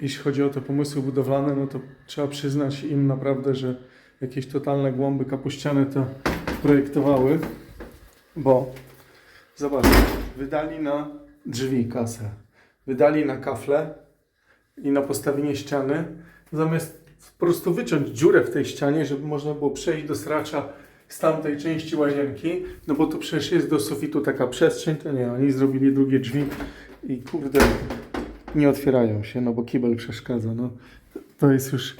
jeśli chodzi o te pomysły budowlane, no to trzeba przyznać im naprawdę, że jakieś totalne głąby kapuściane to projektowały, bo zobacz, wydali na drzwi kasę, wydali na kafle i na postawienie ściany, zamiast po prostu wyciąć dziurę w tej ścianie, żeby można było przejść do sracza z tamtej części łazienki, no bo tu przecież jest do sufitu taka przestrzeń, to nie, oni zrobili drugie drzwi i kurde, nie otwierają się, no bo kibel przeszkadza, no. To jest już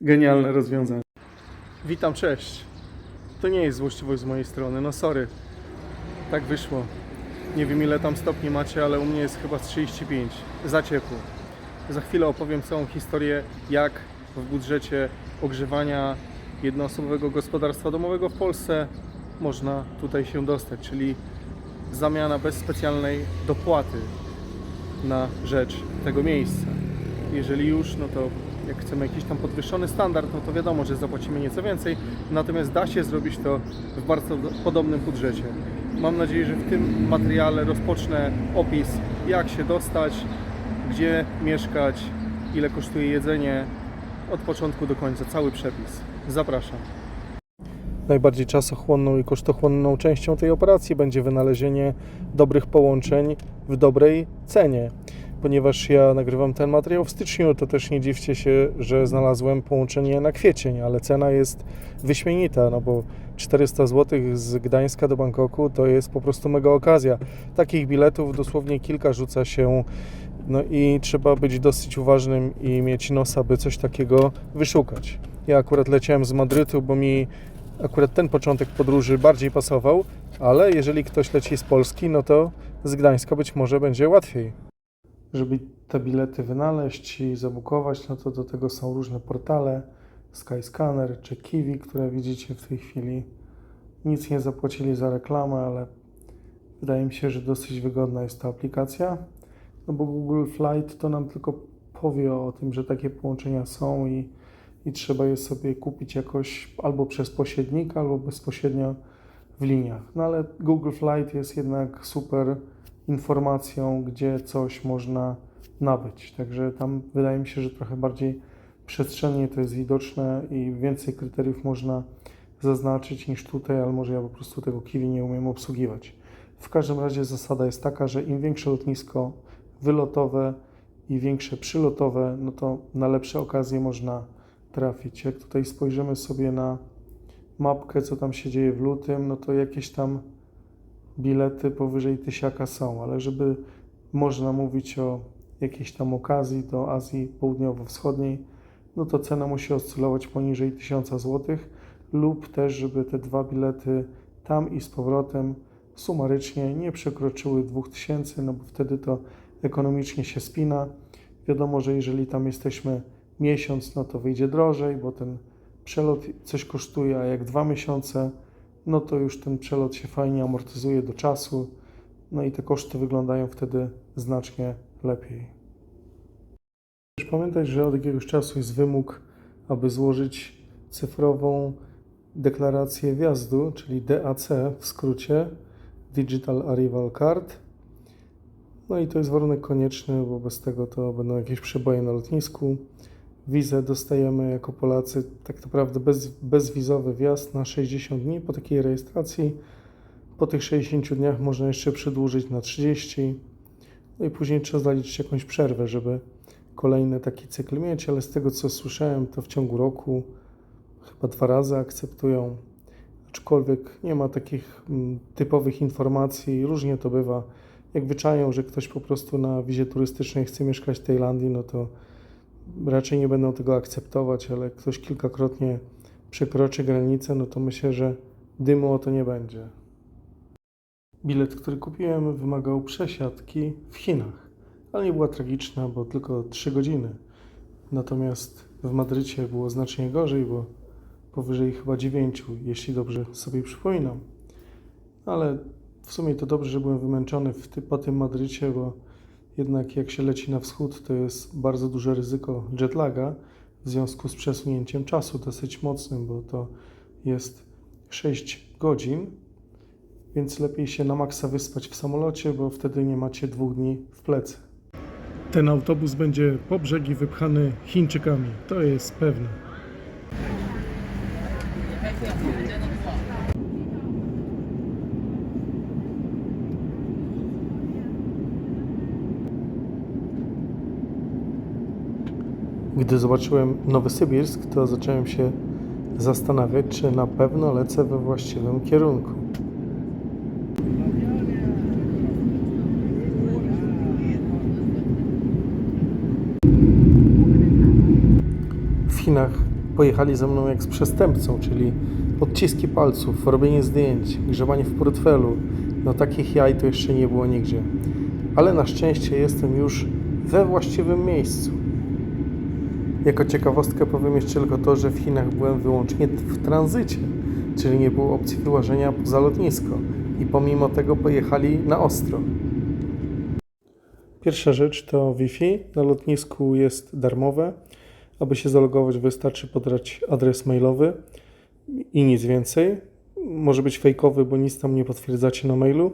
genialne rozwiązanie. Witam, cześć. To nie jest złośliwość z mojej strony, no sorry. Tak wyszło. Nie wiem ile tam stopni macie, ale u mnie jest chyba z 35. Za ciepło. Za chwilę opowiem całą historię, jak w budżecie ogrzewania jednoosobowego gospodarstwa domowego w Polsce można tutaj się dostać, czyli zamiana bez specjalnej dopłaty na rzecz tego miejsca. Jeżeli już, no to jak chcemy jakiś tam podwyższony standard, no to wiadomo, że zapłacimy nieco więcej, natomiast da się zrobić to w bardzo podobnym budżecie. Mam nadzieję, że w tym materiale rozpocznę opis, jak się dostać, gdzie mieszkać, ile kosztuje jedzenie, od początku do końca, cały przepis. Zapraszam. Najbardziej czasochłonną i kosztochłonną częścią tej operacji będzie wynalezienie dobrych połączeń w dobrej cenie. Ponieważ ja nagrywam ten materiał w styczniu, to też nie dziwcie się, że znalazłem połączenie na kwiecień, ale cena jest wyśmienita, no bo 400 zł z Gdańska do Bangkoku to jest po prostu mega okazja. Takich biletów dosłownie kilka rzuca się, no i trzeba być dosyć uważnym i mieć nosa, by coś takiego wyszukać. Ja akurat leciałem z Madrytu, bo mi akurat ten początek podróży bardziej pasował, ale jeżeli ktoś leci z Polski, no to z Gdańska być może będzie łatwiej. Żeby te bilety wynaleźć i zabukować, no to do tego są różne portale, Skyscanner czy Kiwi, które widzicie w tej chwili. Nic nie zapłacili za reklamę, ale wydaje mi się, że dosyć wygodna jest ta aplikacja, no bo Google Flight to nam tylko powie o tym, że takie połączenia są i i trzeba je sobie kupić jakoś albo przez pośrednika, albo bezpośrednio w liniach. No ale Google Flight jest jednak super informacją, gdzie coś można nabyć. Także tam wydaje mi się, że trochę bardziej przestrzennie to jest widoczne i więcej kryteriów można zaznaczyć niż tutaj, ale może ja po prostu tego Kiwi nie umiem obsługiwać. W każdym razie zasada jest taka, że im większe lotnisko wylotowe i większe przylotowe, no to na lepsze okazje można trafić. Jak tutaj spojrzymy sobie na mapkę, co tam się dzieje w lutym, no to jakieś tam bilety powyżej tysiaka są, ale żeby można mówić o jakiejś tam okazji do Azji Południowo-Wschodniej, no to cena musi oscylować poniżej 1000 zł lub też, żeby te dwa bilety tam i z powrotem sumarycznie nie przekroczyły 2000, no bo wtedy to ekonomicznie się spina. Wiadomo, że jeżeli tam jesteśmy miesiąc, no to wyjdzie drożej, bo ten przelot coś kosztuje, a jak dwa miesiące, no to już ten przelot się fajnie amortyzuje do czasu, no i te koszty wyglądają wtedy znacznie lepiej. Też pamiętać, że od jakiegoś czasu jest wymóg, aby złożyć cyfrową deklarację wjazdu, czyli DAC w skrócie Digital Arrival Card. No i to jest warunek konieczny, bo bez tego to będą jakieś przeboje na lotnisku. Wizę dostajemy jako Polacy tak naprawdę bez, bezwizowy wjazd na 60 dni po takiej rejestracji. Po tych 60 dniach można jeszcze przedłużyć na 30. No i później trzeba zaliczyć jakąś przerwę, żeby kolejny taki cykl mieć, ale z tego co słyszałem, to w ciągu roku chyba dwa razy akceptują. Aczkolwiek nie ma takich mm, typowych informacji, różnie to bywa. Jak wyczają, że ktoś po prostu na wizie turystycznej chce mieszkać w Tajlandii, no to raczej nie będą tego akceptować, ale ktoś kilkakrotnie przekroczy granicę, no to myślę, że dymu o to nie będzie. Bilet, który kupiłem, wymagał przesiadki w Chinach, ale nie była tragiczna, bo tylko 3 godziny. Natomiast w Madrycie było znacznie gorzej, bo powyżej chyba 9, jeśli dobrze sobie przypominam. Ale w sumie to dobrze, że byłem wymęczony ty, po tym Madrycie, bo jednak jak się leci na wschód, to jest bardzo duże ryzyko jetlaga w związku z przesunięciem czasu dosyć mocnym, bo to jest 6 godzin, więc lepiej się na maksa wyspać w samolocie, bo wtedy nie macie dwóch dni w plecy. Ten autobus będzie po brzegi wypchany Chińczykami, to jest pewne. Gdy zobaczyłem Nowosybirsk, to zacząłem się zastanawiać, czy na pewno lecę we właściwym kierunku. W Chinach pojechali ze mną jak z przestępcą, czyli odciski palców, robienie zdjęć, grzebanie w portfelu. No takich jaj to jeszcze nie było nigdzie. Ale na szczęście jestem już we właściwym miejscu. Jako ciekawostkę powiem jeszcze tylko to, że w Chinach byłem wyłącznie w tranzycie, czyli nie było opcji wyłażenia poza lotnisko i pomimo tego pojechali na ostro. Pierwsza rzecz to Wi-Fi. Na lotnisku jest darmowe. Aby się zalogować, wystarczy podać adres mailowy i nic więcej. Może być fejkowy, bo nic tam nie potwierdzacie na mailu.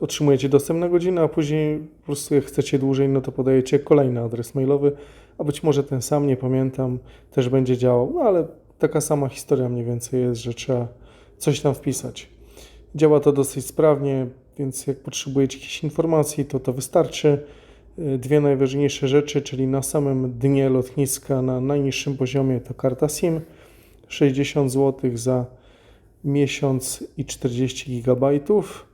Otrzymujecie dostęp na godzinę, a później po prostu jak chcecie dłużej, no to podajecie kolejny adres mailowy, a być może ten sam, nie pamiętam, też będzie działał. No ale taka sama historia mniej więcej jest, że trzeba coś tam wpisać. Działa to dosyć sprawnie, więc jak potrzebujecie jakichś informacji, to to wystarczy. Y, Dwie najważniejsze rzeczy, czyli na samym dnie lotniska, na najniższym poziomie, to karta SIM 60 zł za miesiąc i 40 gigabajtów.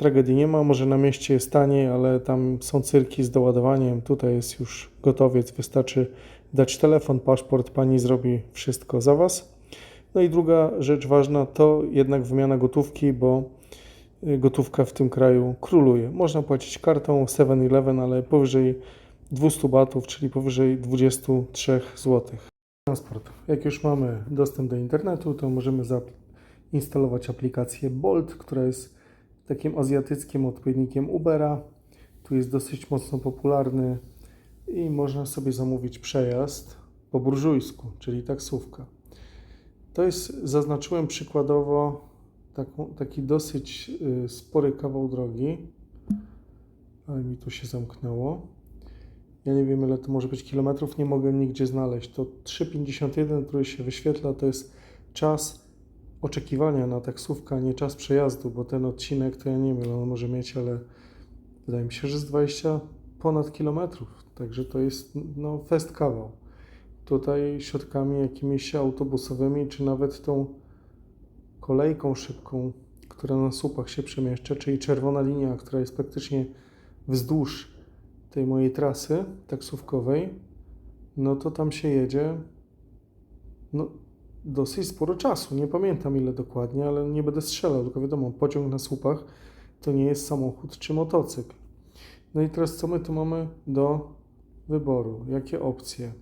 Tragedii nie ma, może na mieście jest taniej, ale tam są cyrki z doładowaniem. Tutaj jest już gotowiec, wystarczy dać telefon, paszport, pani zrobi wszystko za was. No i druga rzecz ważna to jednak wymiana gotówki, bo y, gotówka w tym kraju króluje. Można płacić kartą 7-Eleven, ale powyżej 200 batów, czyli powyżej 23 zł. Transport. Jak już mamy dostęp do internetu, to możemy zainstalować aplikację Bolt, która jest takim azjatyckim odpowiednikiem Ubera. Tu jest dosyć mocno popularny i można sobie zamówić przejazd po burżujsku, czyli taksówka. To jest, zaznaczyłem przykładowo taką, taki dosyć y, spory kawał drogi, ale mi tu się zamknęło. Ja nie wiem, ile to może być kilometrów, nie mogę nigdzie znaleźć. To 3,51, który się wyświetla, to jest czas oczekiwania na taksówkę, a nie czas przejazdu, bo ten odcinek to ja nie wiem, on może mieć, ale wydaje mi się, że z 20 ponad kilometrów. Także to jest no, fest kawał. Tutaj środkami jakimiś autobusowymi, czy nawet tą kolejką szybką, która na słupach się przemieszcza, czyli czerwona linia, która jest praktycznie wzdłuż tej mojej trasy taksówkowej, no to tam się jedzie no, dosyć sporo czasu. Nie pamiętam ile dokładnie, ale nie będę strzelał, tylko wiadomo, pociąg na słupach to nie jest samochód czy motocykl. No i teraz co my tu mamy do wyboru? Jakie opcje?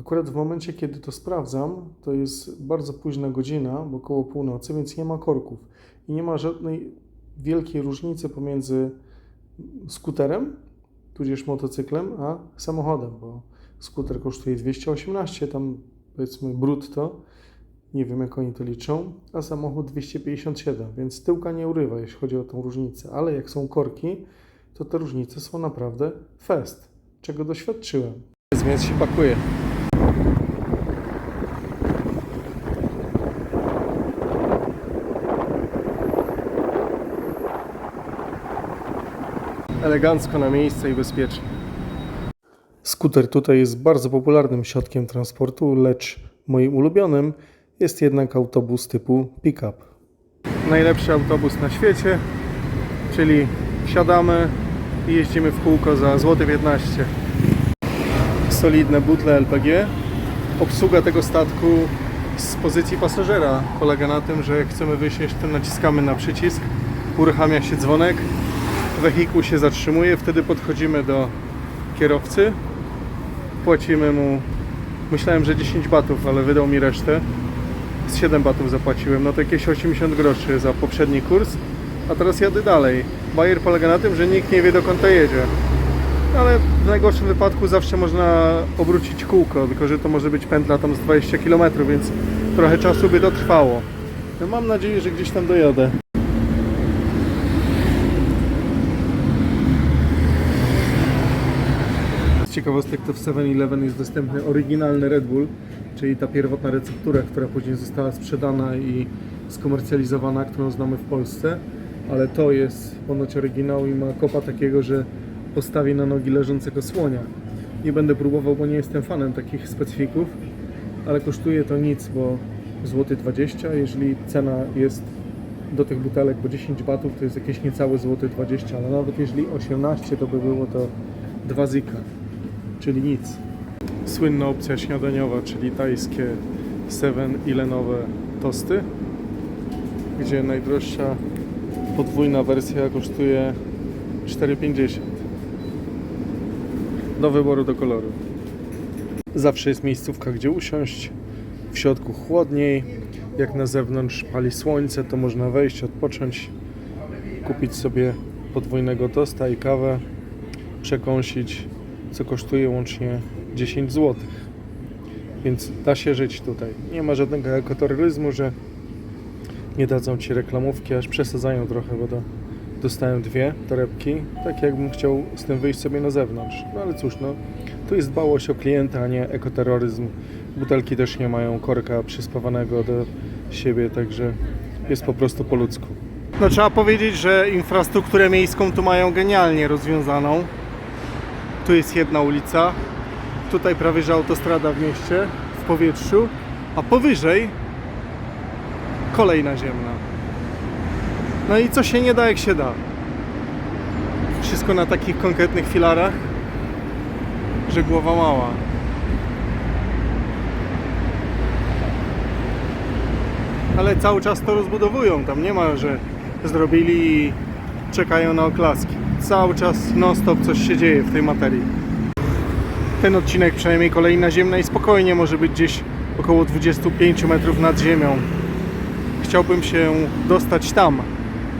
Akurat w momencie, kiedy to sprawdzam, to jest bardzo późna godzina, bo około północy, więc nie ma korków i nie ma żadnej wielkiej różnicy pomiędzy skuterem, tudzież motocyklem, a samochodem, bo skuter kosztuje 218, tam powiedzmy brutto, nie wiem jak oni to liczą, a samochód 257, więc tyłka nie urywa, jeśli chodzi o tą różnicę, ale jak są korki, to te różnice są naprawdę fest, czego doświadczyłem. Więc się pakuje. Elegancko na miejsce i bezpiecznie. Skuter tutaj jest bardzo popularnym środkiem transportu, lecz moim ulubionym jest jednak autobus typu pick-up. Najlepszy autobus na świecie, czyli wsiadamy i jeździmy w kółko za złoty 15. Solidne butle LPG. Obsługa tego statku z pozycji pasażera polega na tym, że jak chcemy wysiąść, to naciskamy na przycisk, uruchamia się dzwonek, wehikuł się zatrzymuje, wtedy podchodzimy do kierowcy, płacimy mu, myślałem, że 10 batów, ale wydał mi resztę. Z 7 batów zapłaciłem, no to jakieś 80 groszy za poprzedni kurs, a teraz jadę dalej. Bajer polega na tym, że nikt nie wie dokąd to jedzie. Ale w najgorszym wypadku zawsze można obrócić kółko, tylko że to może być pętla tam z 20 km, więc trochę czasu by to trwało. No mam nadzieję, że gdzieś tam dojadę. ciekawostek to w 7-Eleven jest dostępny oryginalny Red Bull, czyli ta pierwotna receptura, która później została sprzedana i skomercjalizowana, którą znamy w Polsce. Ale to jest ponoć oryginał i ma kopa takiego, że postawi na nogi leżącego słonia. Nie będę próbował, bo nie jestem fanem takich specyfików, ale kosztuje to nic, bo złoty 20, jeżeli cena jest do tych butelek, bo 10 batów to jest jakieś niecałe złoty 20, ale nawet jeżeli 18 to by było to 2 zika, czyli nic. Słynna opcja śniadaniowa, czyli tajskie 7-ilenowe tosty, gdzie najdroższa podwójna wersja kosztuje 4,50 do wyboru do koloru. Zawsze jest miejscówka, gdzie usiąść. W środku chłodniej. Jak na zewnątrz pali słońce, to można wejść, odpocząć, kupić sobie podwójnego tosta i kawę, przekąsić, co kosztuje łącznie 10 zł. Więc da się żyć tutaj. Nie ma żadnego ekoterroryzmu, że nie dadzą ci reklamówki, aż przesadzają trochę, bo to dostałem dwie torebki, tak jakbym chciał z tym wyjść sobie na zewnątrz. No ale cóż, no, tu jest dbałość o klienta, a nie ekoterroryzm. Butelki też nie mają korka przyspawanego do siebie, także jest po prostu po ludzku. No trzeba powiedzieć, że infrastrukturę miejską tu mają genialnie rozwiązaną. Tu jest jedna ulica, tutaj prawie że autostrada w mieście, w powietrzu, a powyżej kolejna ziemna. No i co się nie da, jak się da. Wszystko na takich konkretnych filarach, że głowa mała. Ale cały czas to rozbudowują. Tam nie ma, że zrobili i czekają na oklaski. Cały czas non-stop coś się dzieje w tej materii. Ten odcinek, przynajmniej kolejna ziemna i spokojnie może być gdzieś około 25 metrów nad ziemią. Chciałbym się dostać tam.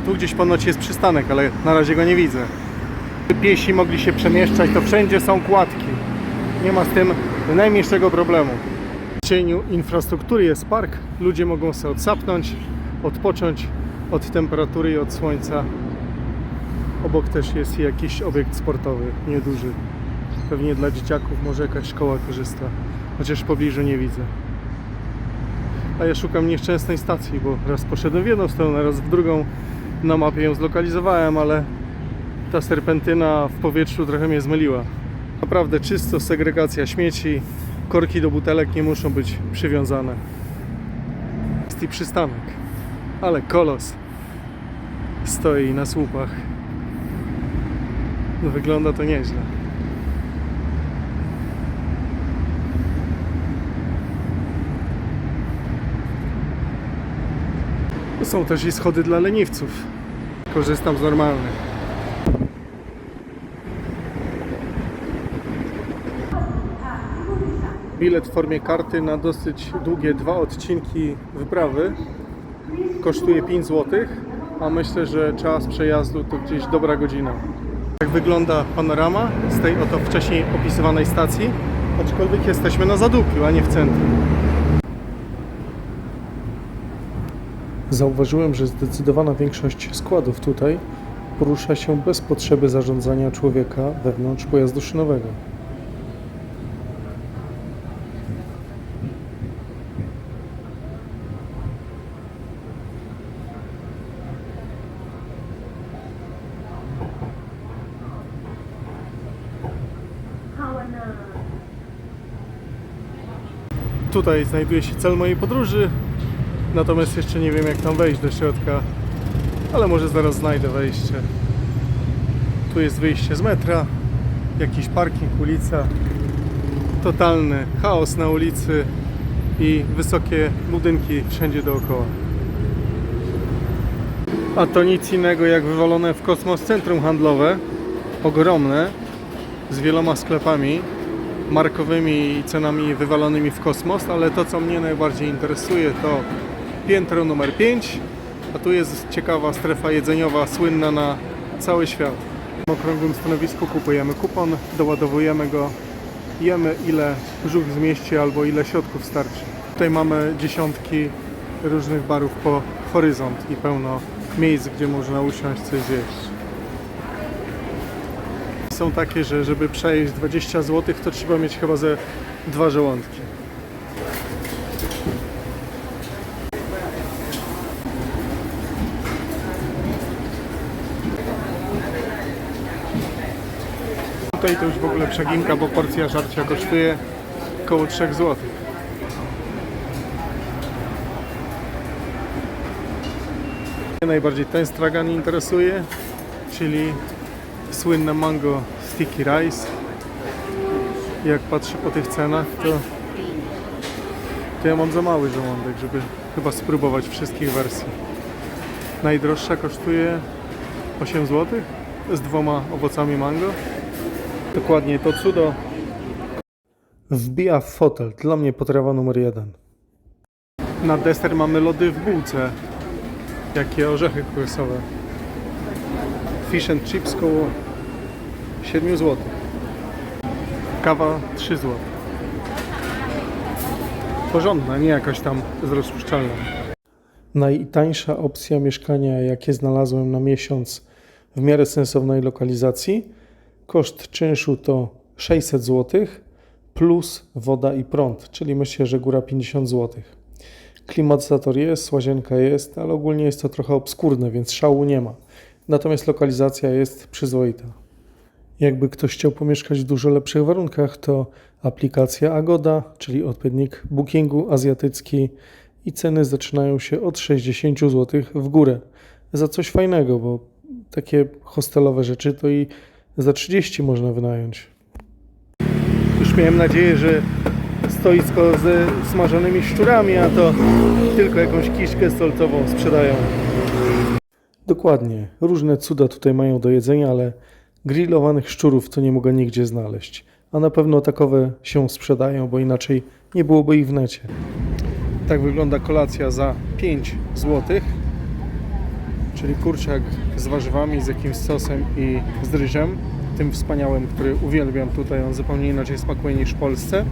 Tu gdzieś ponoć jest przystanek, ale na razie go nie widzę. Piesi mogli się przemieszczać, to wszędzie są kładki. Nie ma z tym najmniejszego problemu. W cieniu infrastruktury jest park. Ludzie mogą sobie odsapnąć, odpocząć od temperatury i od słońca. Obok też jest jakiś obiekt sportowy, nieduży. Pewnie dla dzieciaków może jakaś szkoła korzysta. Chociaż w pobliżu nie widzę. A ja szukam nieszczęsnej stacji, bo raz poszedłem w jedną stronę, raz w drugą. Na mapie ją zlokalizowałem, ale ta serpentyna w powietrzu trochę mnie zmyliła. Naprawdę czysto, segregacja śmieci, korki do butelek nie muszą być przywiązane. Jest i przystanek, ale kolos stoi na słupach. No, wygląda to nieźle. Są też i schody dla leniwców. Korzystam z normalnych. Bilet w formie karty na dosyć długie dwa odcinki wyprawy kosztuje 5 zł, a myślę, że czas przejazdu to gdzieś dobra godzina. Tak wygląda panorama z tej oto wcześniej opisywanej stacji, aczkolwiek jesteśmy na Zadupiu, a nie w centrum. Zauważyłem, że zdecydowana większość składów tutaj porusza się bez potrzeby zarządzania człowieka wewnątrz pojazdu szynowego. Tutaj znajduje się cel mojej podróży, natomiast jeszcze nie wiem jak tam wejść do środka, ale może zaraz znajdę wejście. Tu jest wyjście z metra, jakiś parking, ulica, totalny chaos na ulicy i wysokie budynki wszędzie dookoła. A to nic innego jak wywalone w kosmos centrum handlowe, ogromne, z wieloma sklepami, markowymi i cenami wywalonymi w kosmos, ale to co mnie najbardziej interesuje to piętro numer 5, a tu jest ciekawa strefa jedzeniowa, słynna na cały świat. W okrągłym stanowisku kupujemy kupon, doładowujemy go, jemy ile brzuch zmieści albo ile środków starczy. Tutaj mamy dziesiątki różnych barów po horyzont i pełno miejsc, gdzie można usiąść coś zjeść. są takie, że żeby przejść 20 zł, to trzeba mieć chyba ze dwa żołądki. Tutaj to już w ogóle przeginka, bo porcja żarcia kosztuje około 3 zł. Najbardziej ten stragan interesuje, czyli słynne mango sticky rice. Jak patrzę po tych cenach, to, to ja mam za mały żołądek, żeby chyba spróbować wszystkich wersji. Najdroższa kosztuje 8 zł z dwoma owocami mango. Dokładnie to cudo wbija w fotel. Dla mnie potrawa numer jeden. Na deser mamy lody w bułce. Jakie orzechy kokosowe. Fish and chips koło 7 zł. Kawa 3 zł. Porządna, nie jakaś tam zrozpuszczalna. Najtańsza opcja mieszkania, jakie znalazłem na miesiąc w miarę sensownej lokalizacji. Koszt czynszu to 600 zł plus woda i prąd, czyli myślę, że góra 50 zł. Klimatyzator jest, łazienka jest, ale ogólnie jest to trochę obskurne, więc szału nie ma. Natomiast lokalizacja jest przyzwoita. Jakby ktoś chciał pomieszkać w dużo lepszych warunkach, to aplikacja Agoda, czyli odpowiednik bookingu azjatycki i ceny zaczynają się od 60 zł w górę. Za coś fajnego, bo takie hostelowe rzeczy to i za 30 można wynająć. Już miałem nadzieję, że stoisko ze smażonymi szczurami, a to tylko jakąś kiszkę solcową sprzedają. Dokładnie. Różne cuda tutaj mają do jedzenia, ale grillowanych szczurów to nie mogę nigdzie znaleźć. A na pewno takowe się sprzedają, bo inaczej nie byłoby ich w necie. Tak wygląda kolacja za 5 zł. Czyli kurczak z warzywami, z jakimś sosem i z ryżem. Tym wspaniałym, który uwielbiam tutaj. On zupełnie inaczej smakuje niż w Polsce.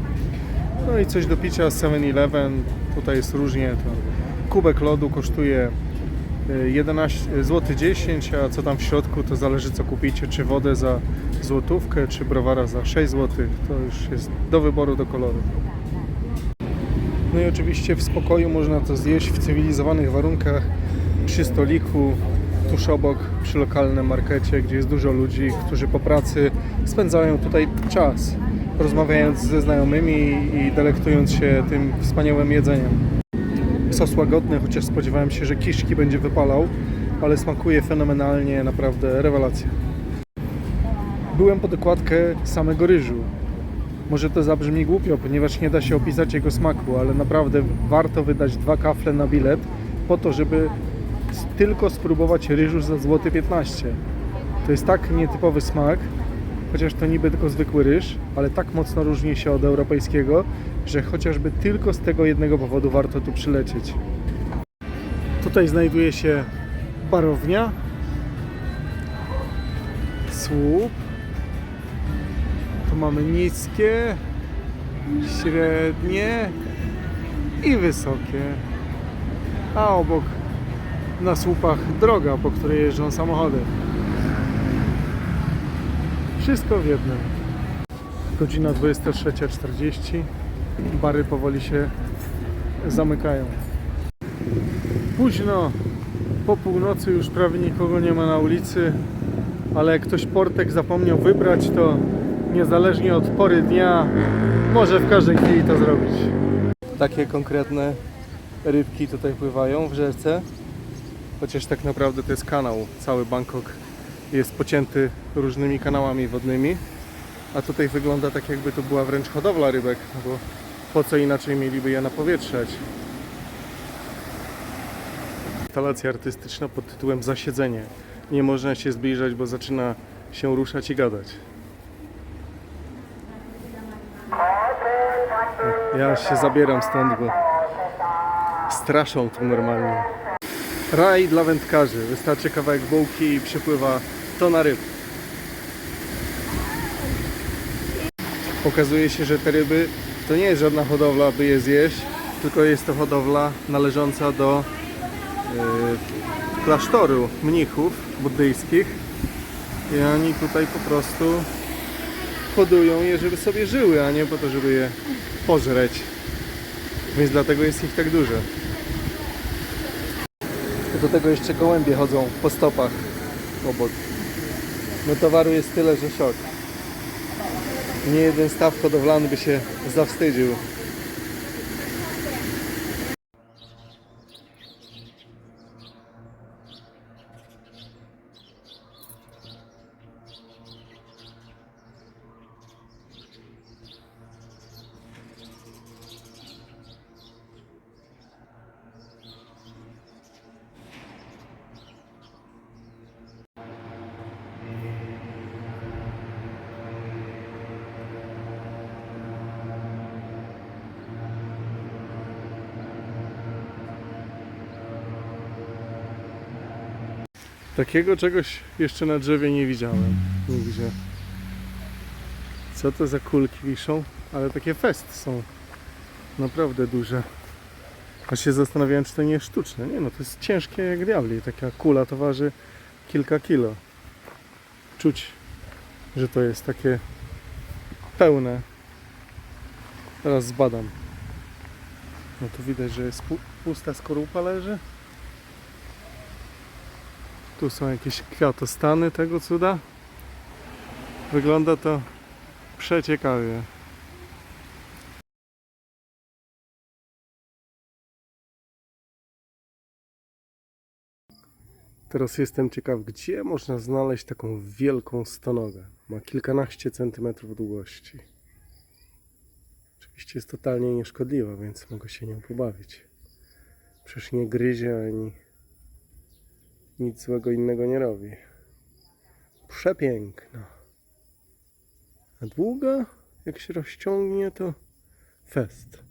No i coś do picia 7-Eleven. Tutaj jest różnie. To kubek lodu kosztuje y, 11 zł 10, a co tam w środku to zależy co kupicie, czy wodę za złotówkę, czy browara za 6 zł. To już jest do wyboru, do koloru. No i oczywiście w spokoju można to zjeść w cywilizowanych warunkach przy stoliku, tuż obok, przy lokalnym markecie, gdzie jest dużo ludzi, którzy po pracy spędzają tutaj czas, rozmawiając ze znajomymi i delektując się tym wspaniałym jedzeniem. Sos łagodny, chociaż spodziewałem się, że kiszki będzie wypalał, ale smakuje fenomenalnie, naprawdę rewelacja. Byłem po dokładkę samego ryżu. Może to zabrzmi głupio, ponieważ nie da się opisać jego smaku, ale naprawdę warto wydać dwa kafle na bilet po to, żeby tylko spróbować ryżu za złoty 15. To jest tak nietypowy smak, chociaż to niby tylko zwykły ryż, ale tak mocno różni się od europejskiego, że chociażby tylko z tego jednego powodu warto tu przylecieć. Tutaj znajduje się barownia, słup, tu mamy niskie, średnie i wysokie. A obok na słupach droga, po której jeżdżą samochody. Wszystko w jednym. Godzina 23.40. Bary powoli się zamykają. Późno, po północy już prawie nikogo nie ma na ulicy, ale ktoś portek zapomniał wybrać, to niezależnie od pory dnia może w każdej chwili to zrobić. Takie konkretne rybki tutaj pływają w rzece, chociaż tak naprawdę to jest kanał. Cały Bangkok jest pocięty różnymi kanałami wodnymi, a tutaj wygląda tak jakby to była wręcz hodowla rybek, no bo po co inaczej mieliby je napowietrzać. Instalacja artystyczna pod tytułem Zasiedzenie. Nie można się zbliżać, bo zaczyna się ruszać i gadać. Ja się zabieram stąd, bo straszą tu normalnie. Raj dla wędkarzy. Wystarczy kawałek bułki i przypływa tona ryb. Okazuje się, że te ryby to nie jest żadna hodowla, by je zjeść, tylko jest to hodowla należąca do yy, klasztoru mnichów buddyjskich. I oni tutaj po prostu hodują je, żeby sobie żyły, a nie po to, żeby je pożreć. Więc dlatego jest ich tak dużo. Do tego jeszcze gołębie chodzą po stopach obok. No towaru jest tyle, że szok. Nie jeden staw hodowlany by się zawstydził. Takiego czegoś jeszcze na drzewie nie widziałem nigdzie. Co to za kulki wiszą? Ale takie fest są naprawdę duże. A się zastanawiałem, czy to nie jest sztuczne. Nie no, to jest ciężkie jak diabli. Taka kula to waży kilka kilo. Czuć, że to jest takie pełne. Teraz zbadam. No tu widać, że jest pu- pusta skorupa leży. Tu są jakieś kwiatostany tego cuda. Wygląda to przeciekawie. Teraz jestem ciekaw, gdzie można znaleźć taką wielką stonogę. Ma kilkanaście centymetrów długości. Oczywiście jest totalnie nieszkodliwa, więc mogę się nią pobawić. Przecież nie gryzie ani nic złego innego nie robi. Przepiękna. A długa, jak się rozciągnie, to fest.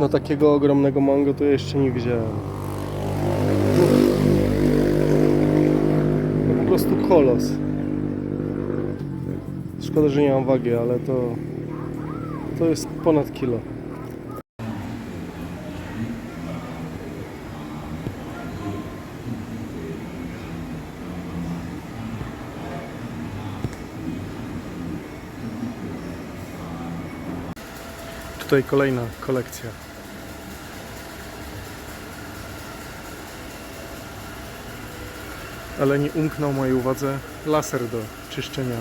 No takiego ogromnego mango to jeszcze nie widziałem. Po prostu kolos. Szkoda, że nie mam wagi, ale to to jest ponad kilo. Tutaj kolejna kolekcja. Ale nie umknął mojej uwadze laser do czyszczenia.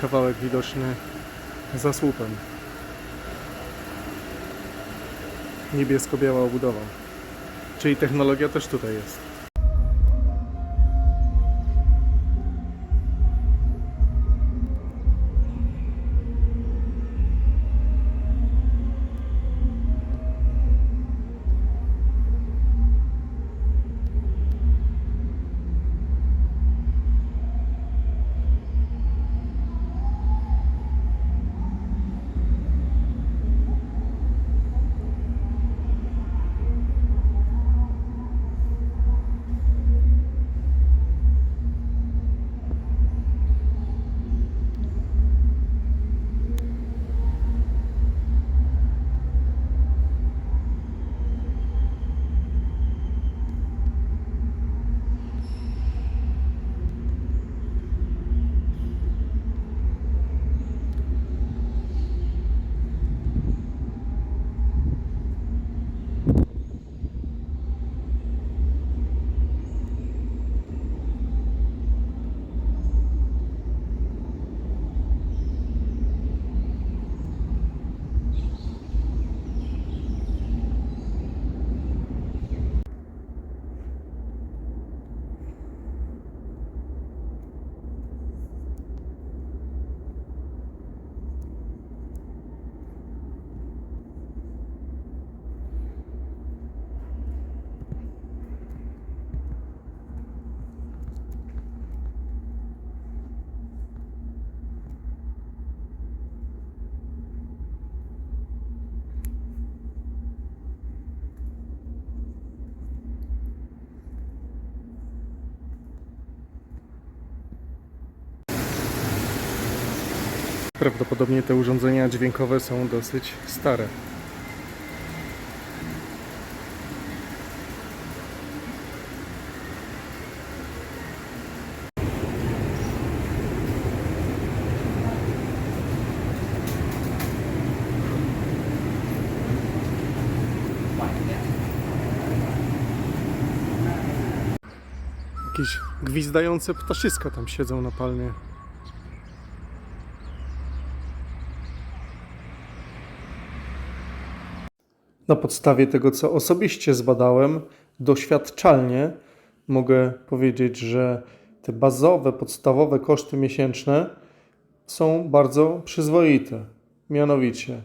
Kawałek widoczny za słupem. Niebiesko-biała obudowa. Czyli technologia też tutaj jest. prawdopodobnie te urządzenia dźwiękowe są dosyć stare. Jakieś gwizdające ptaszyska tam siedzą na palmie. Na podstawie tego, co osobiście zbadałem, doświadczalnie mogę powiedzieć, że te bazowe, podstawowe koszty miesięczne są bardzo przyzwoite. Mianowicie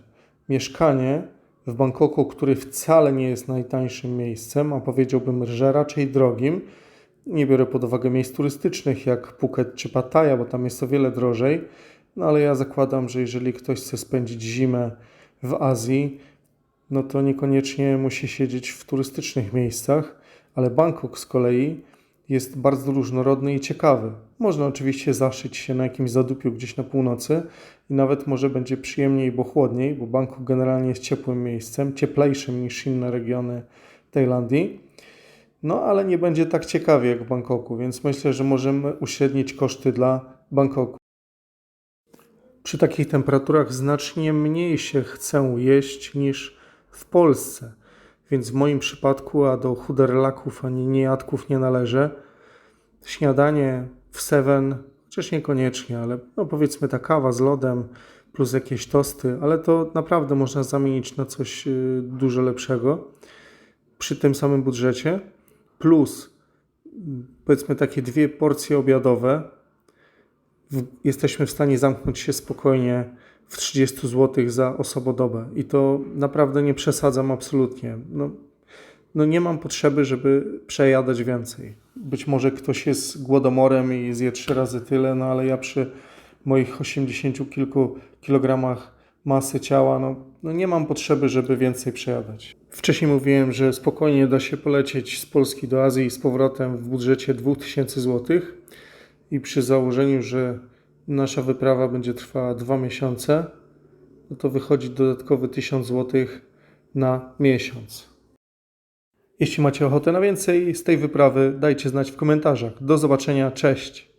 mieszkanie w Bangkoku, który wcale nie jest najtańszym miejscem, a powiedziałbym, że raczej drogim. Nie biorę pod uwagę miejsc turystycznych jak Phuket czy Pattaya, bo tam jest o wiele drożej. No ale ja zakładam, że jeżeli ktoś chce spędzić zimę w Azji, no to niekoniecznie musi siedzieć w turystycznych miejscach, ale Bangkok z kolei jest bardzo różnorodny i ciekawy. Można oczywiście zaszyć się na jakimś zadupiu gdzieś na północy i nawet może będzie przyjemniej, bo chłodniej, bo Bangkok generalnie jest ciepłym miejscem, cieplejszym niż inne regiony Tajlandii. No ale nie będzie tak ciekawie jak w Bangkoku, więc myślę, że możemy uśrednić koszty dla Bangkoku. Przy takich temperaturach znacznie mniej się chce jeść niż w Polsce. Więc w moim przypadku, a do chuderlaków ani niejadków nie należy, śniadanie w Seven, chociaż niekoniecznie, ale no powiedzmy ta kawa z lodem plus jakieś tosty, ale to naprawdę można zamienić na coś y, dużo lepszego przy tym samym budżecie, plus powiedzmy takie dwie porcje obiadowe, jesteśmy w stanie zamknąć się spokojnie w 30 zł za osobodobę. I to naprawdę nie przesadzam absolutnie. No, no nie mam potrzeby, żeby przejadać więcej. Być może ktoś jest głodomorem i zje trzy razy tyle, no ale ja przy moich 80 kilku kilogramach masy ciała, no, no nie mam potrzeby, żeby więcej przejadać. Wcześniej mówiłem, że spokojnie da się polecieć z Polski do Azji z powrotem w budżecie 2000 zł i przy założeniu, że nasza wyprawa będzie trwała dwa miesiące, no to wychodzi dodatkowy 1000 zł na miesiąc. Jeśli macie ochotę na więcej z tej wyprawy, dajcie znać w komentarzach. Do zobaczenia, cześć!